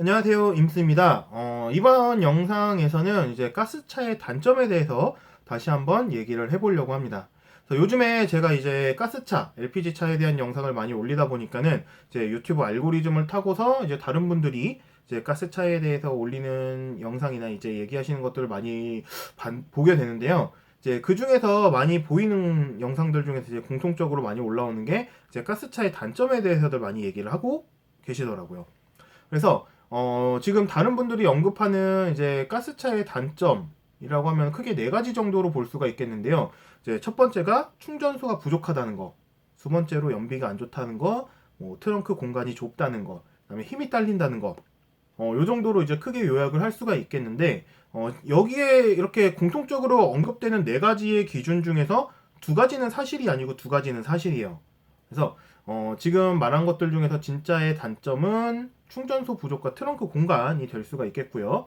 안녕하세요 임스입니다. 어, 이번 영상에서는 이제 가스차의 단점에 대해서 다시 한번 얘기를 해보려고 합니다. 요즘에 제가 이제 가스차, LPG 차에 대한 영상을 많이 올리다 보니까는 이제 유튜브 알고리즘을 타고서 이제 다른 분들이 이제 가스차에 대해서 올리는 영상이나 이제 얘기하시는 것들을 많이 반- 보게 되는데요. 이제 그 중에서 많이 보이는 영상들 중에서 이제 공통적으로 많이 올라오는 게 이제 가스차의 단점에 대해서들 많이 얘기를 하고 계시더라고요. 그래서 어, 지금 다른 분들이 언급하는 이제 가스차의 단점이라고 하면 크게 네 가지 정도로 볼 수가 있겠는데요. 이제 첫 번째가 충전소가 부족하다는 거, 두 번째로 연비가 안 좋다는 거, 뭐 트렁크 공간이 좁다는 거, 그다음에 힘이 딸린다는 거. 어, 요 정도로 이제 크게 요약을 할 수가 있겠는데, 어, 여기에 이렇게 공통적으로 언급되는 네 가지의 기준 중에서 두 가지는 사실이 아니고 두 가지는 사실이에요. 그래서 어, 지금 말한 것들 중에서 진짜의 단점은 충전소 부족과 트렁크 공간이 될 수가 있겠고요.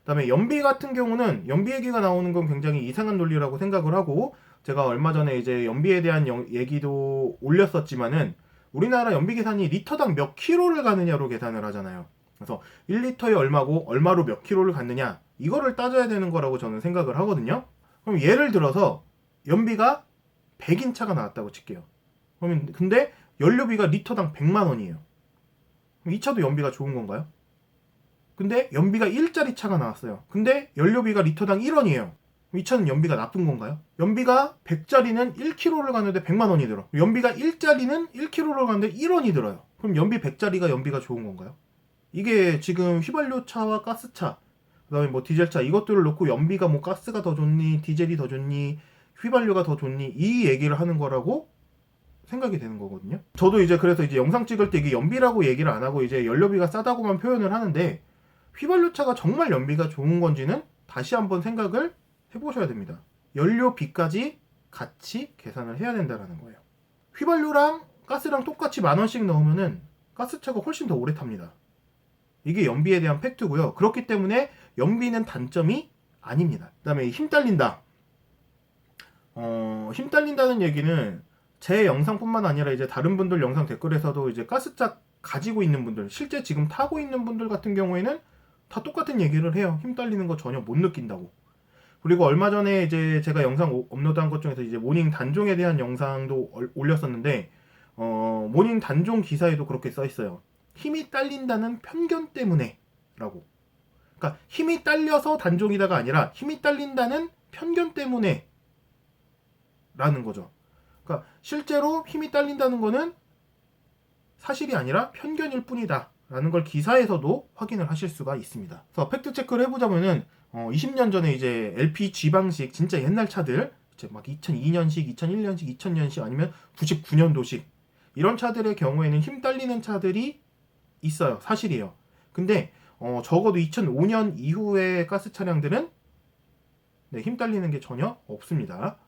그다음에 연비 같은 경우는 연비 얘기가 나오는 건 굉장히 이상한 논리라고 생각을 하고 제가 얼마 전에 이제 연비에 대한 영- 얘기도 올렸었지만은 우리나라 연비 계산이 리터당 몇 킬로를 가느냐로 계산을 하잖아요. 그래서 1리터에 얼마고 얼마로 몇 킬로를 갔느냐 이거를 따져야 되는 거라고 저는 생각을 하거든요. 그럼 예를 들어서 연비가 100인 차가 나왔다고 칠게요. 그러면 근데 연료비가 리터당 100만 원이에요. 이 차도 연비가 좋은 건가요? 근데 연비가 1짜리 차가 나왔어요. 근데 연료비가 리터당 1원이에요. 이 차는 연비가 나쁜 건가요? 연비가 100짜리는 1km를 가는데 100만 원이 들어. 연비가 1짜리는 1km를 가는데 1원이 들어요. 그럼 연비 100짜리가 연비가 좋은 건가요? 이게 지금 휘발유 차와 가스차, 그다음에 뭐 디젤 차 이것들을 놓고 연비가 뭐 가스가 더 좋니, 디젤이 더 좋니, 휘발유가 더 좋니 이 얘기를 하는 거라고 생각이 되는 거거든요. 저도 이제 그래서 이제 영상 찍을 때 이게 연비라고 얘기를 안 하고 이제 연료비가 싸다고만 표현을 하는데 휘발유 차가 정말 연비가 좋은 건지는 다시 한번 생각을 해보셔야 됩니다. 연료비까지 같이 계산을 해야 된다는 거예요. 휘발유랑 가스랑 똑같이 만 원씩 넣으면은 가스차가 훨씬 더 오래 탑니다. 이게 연비에 대한 팩트고요. 그렇기 때문에 연비는 단점이 아닙니다. 그다음에 힘 딸린다. 어, 힘 딸린다는 얘기는 제 영상뿐만 아니라 이제 다른 분들 영상 댓글에서도 이제 가스차 가지고 있는 분들, 실제 지금 타고 있는 분들 같은 경우에는 다 똑같은 얘기를 해요. 힘 딸리는 거 전혀 못 느낀다고. 그리고 얼마 전에 이제 제가 영상 오- 업로드한 것 중에서 이제 모닝 단종에 대한 영상도 얼- 올렸었는데, 어, 모닝 단종 기사에도 그렇게 써 있어요. 힘이 딸린다는 편견 때문에 라고. 그러니까 힘이 딸려서 단종이다가 아니라 힘이 딸린다는 편견 때문에 라는 거죠. 그러니까 실제로 힘이 딸린다는 거는 사실이 아니라 편견일 뿐이다. 라는 걸 기사에서도 확인을 하실 수가 있습니다. 그래서 팩트 체크를 해보자면은 어, 20년 전에 이제 LPG 방식 진짜 옛날 차들 이제 막 2002년식, 2001년식, 2000년식 아니면 99년도식 이런 차들의 경우에는 힘 딸리는 차들이 있어요. 사실이에요. 근데 어, 적어도 2005년 이후의 가스 차량들은 네, 힘 딸리는 게 전혀 없습니다.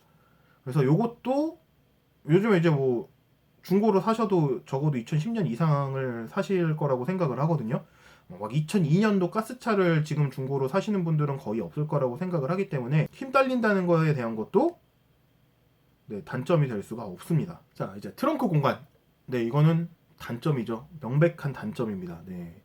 그래서 요것도 요즘에 이제 뭐 중고로 사셔도 적어도 2010년 이상을 사실 거라고 생각을 하거든요. 어, 막 2002년도 가스차를 지금 중고로 사시는 분들은 거의 없을 거라고 생각을 하기 때문에 힘 딸린다는 거에 대한 것도 네, 단점이 될 수가 없습니다. 자, 이제 트렁크 공간. 네, 이거는 단점이죠. 명백한 단점입니다. 네.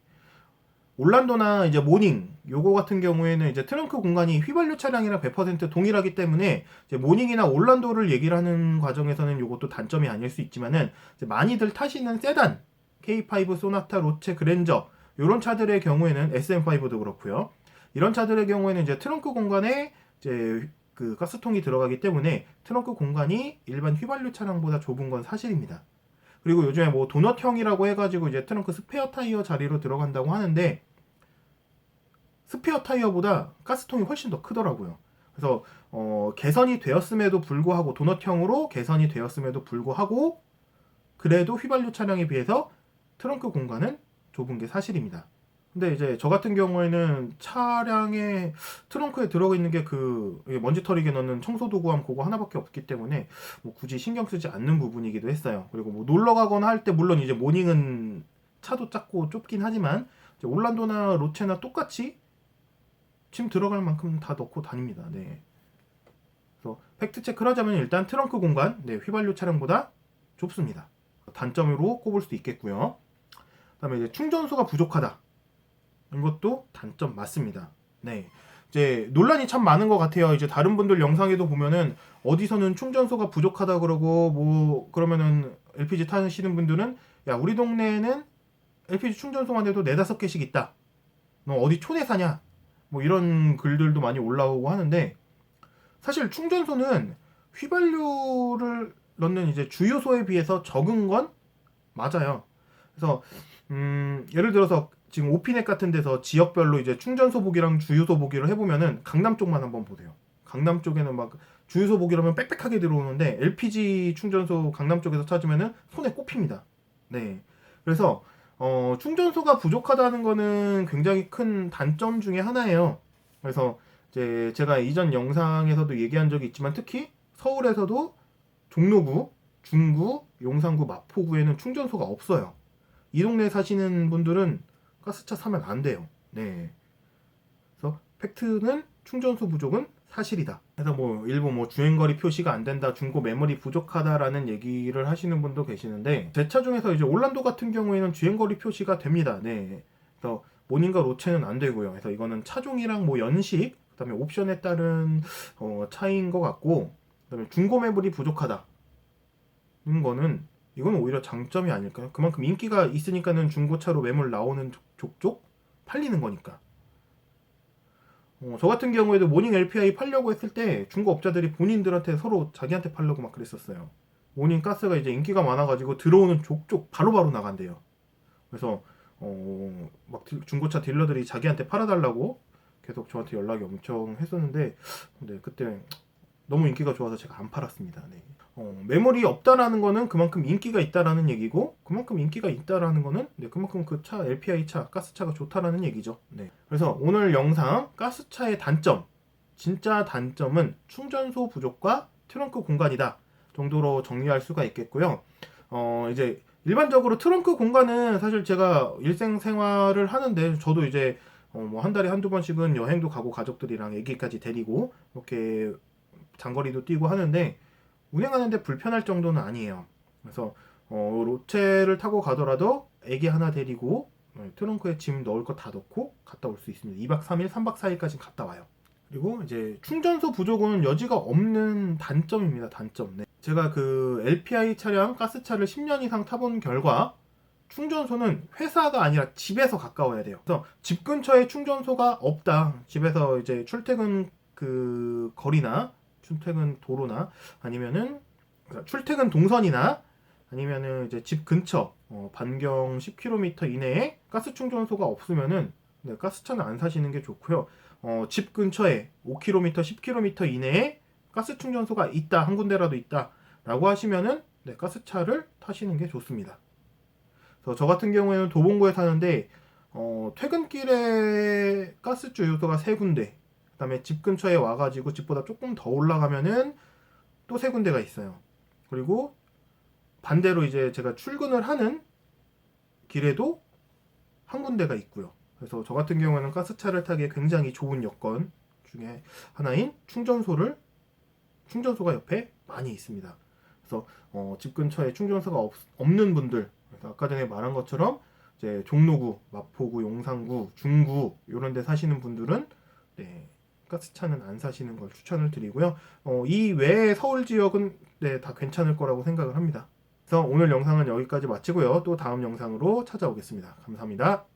올란도나 이제 모닝 요거 같은 경우에는 이제 트렁크 공간이 휘발유 차량이랑 100% 동일하기 때문에 이제 모닝이나 올란도를 얘기를 하는 과정에서는 요것도 단점이 아닐 수 있지만은 많이들 타시는 세단 K5 소나타 로체 그랜저 요런 차들의 경우에는 SM5도 그렇고요. 이런 차들의 경우에는 이제 트렁크 공간에 이제 그 가스통이 들어가기 때문에 트렁크 공간이 일반 휘발유 차량보다 좁은 건 사실입니다. 그리고 요즘에 뭐 도넛형이라고 해가지고 이제 트렁크 스페어 타이어 자리로 들어간다고 하는데 스페어 타이어보다 가스통이 훨씬 더 크더라고요. 그래서 어, 개선이 되었음에도 불구하고 도넛형으로 개선이 되었음에도 불구하고 그래도 휘발유 차량에 비해서 트렁크 공간은 좁은 게 사실입니다. 근데 이제 저 같은 경우에는 차량에 트렁크에 들어가 있는 게 그 먼지 털이게 넣는 청소 도구함 그거 하나밖에 없기 때문에 뭐 굳이 신경 쓰지 않는 부분이기도 했어요. 그리고 뭐 놀러 가거나 할 때 물론 이제 모닝은 차도 작고 좁긴 하지만 올란도나 로체나 똑같이 짐 들어갈 만큼 다 넣고 다닙니다. 네. 그래서 팩트 체크를 하자면 일단 트렁크 공간 네, 휘발유 차량보다 좁습니다. 단점으로 꼽을 수도 있겠고요. 그다음에 이제 충전소가 부족하다. 이것도 단점 맞습니다. 네. 이제 논란이 참 많은 것 같아요. 이제 다른 분들 영상에도 보면은 어디서는 충전소가 부족하다 그러고 뭐 그러면은 LPG 타시는 분들은 야 우리 동네에는 LPG 충전소만 해도 네다섯 개씩 있다. 너 어디 촌에 사냐? 뭐 이런 글들도 많이 올라오고 하는데 사실 충전소는 휘발유를 넣는 이제 주유소에 비해서 적은 건 맞아요. 그래서 음, 예를 들어서 지금 오피넷 같은 데서 지역별로 이제 충전 소 보기랑 주유 소 보기를 해보면은 강남 쪽만 한번 보세요. 강남 쪽에는 막 주유 소 보기라면 빽빽하게 들어오는데 LPG 충전소 강남 쪽에서 찾으면은 손에 꼽힙니다. 네. 그래서 어, 충전소가 부족하다는 거는 굉장히 큰 단점 중에 하나예요. 그래서 이제 제가 이전 영상에서도 얘기한 적이 있지만 특히 서울에서도 종로구, 중구, 용산구, 마포구에는 충전소가 없어요. 이 동네에 사시는 분들은 가스차 사면 안 돼요. 네. 그래서 팩트는 충전소 부족은 사실이다. 그래서 뭐 일부 뭐 주행거리 표시가 안 된다, 중고 메모리 부족하다라는 얘기를 하시는 분도 계시는데 제 차 중에서 이제 올란도 같은 경우에는 주행거리 표시가 됩니다. 네. 그래서 모닝과 로체는 안 되고요. 그래서 이거는 차종이랑 뭐 연식, 그다음에 옵션에 따른 어, 차이인 것 같고, 그다음에 중고 메모리 부족하다. 는 거는 이건 오히려 장점이 아닐까요? 그만큼 인기가 있으니까는 중고차로 매물 나오는 족족 팔리는 거니까. 어, 저 같은 경우에도 모닝 LPI 팔려고 했을 때 중고업자들이 본인들한테 서로 자기한테 팔려고 막 그랬었어요. 모닝 가스가 이제 인기가 많아가지고 들어오는 족족 바로바로 나간대요. 그래서 어, 막 딜- 중고차 딜러들이 자기한테 팔아달라고 계속 저한테 연락이 엄청 했었는데 근데 그때 너무 인기가 좋아서 제가 안 팔았습니다. 네. 어, 메모리 없다라는 거는 그만큼 인기가 있다라는 얘기고 그만큼 인기가 있다라는 거는 네, 그만큼 그 차 LPI 차 가스차가 좋다라는 얘기죠. 네. 그래서 오늘 영상 가스차의 단점 진짜 단점은 충전소 부족과 트렁크 공간이다 정도로 정리할 수가 있겠고요. 어, 이제 일반적으로 트렁크 공간은 사실 제가 일생 생활을 하는데 저도 이제 어, 뭐 한 달에 한두 번씩은 여행도 가고 가족들이랑 애기까지 데리고 이렇게 장거리도 뛰고 하는데 운행하는데 불편할 정도는 아니에요. 그래서 어, 로체를 타고 가더라도 애기 하나 데리고 어, 트렁크에 짐 넣을 거 다 넣고 갔다 올 수 있습니다. 2박 3일, 3박 4일까지 갔다 와요. 그리고 이제 충전소 부족은 여지가 없는 단점입니다. 단점. 네. 제가 그 LPI 차량 가스차를 10년 이상 타본 결과 충전소는 회사가 아니라 집에서 가까워야 돼요. 그래서 집 근처에 충전소가 없다. 집에서 이제 출퇴근 그 거리나 출퇴근 도로나 아니면은 그러니까 출퇴근 동선이나 아니면은 이제 집 근처 어, 반경 10km 이내에 가스 충전소가 없으면은 네, 가스차는 안 사시는 게 좋고요. 어, 집 근처에 5km, 10km 이내에 가스 충전소가 있다 한 군데라도 있다라고 하시면은 네, 가스차를 타시는 게 좋습니다. 그래서 저 같은 경우에는 도봉구에 사는데 어, 퇴근길에 가스 주유소가 세 군데, 그다음에 집 근처에 와가지고 집보다 조금 더 올라가면은 또 세 군데가 있어요. 그리고 반대로 이제 제가 출근을 하는 길에도 한 군데가 있고요. 그래서 저 같은 경우에는 가스차를 타기에 굉장히 좋은 여건 중에 하나인 충전소를 충전소가 옆에 많이 있습니다. 그래서 어, 집 근처에 충전소가 없, 없는 분들, 아까 전에 말한 것처럼 이제 종로구, 마포구, 용산구, 중구 이런 데 사시는 분들은 네, 가스차는 안 사시는 걸 추천을 드리고요. 어, 이 외의 서울 지역은 네, 다 괜찮을 거라고 생각을 합니다. 그래서 오늘 영상은 여기까지 마치고요. 또 다음 영상으로 찾아오겠습니다. 감사합니다.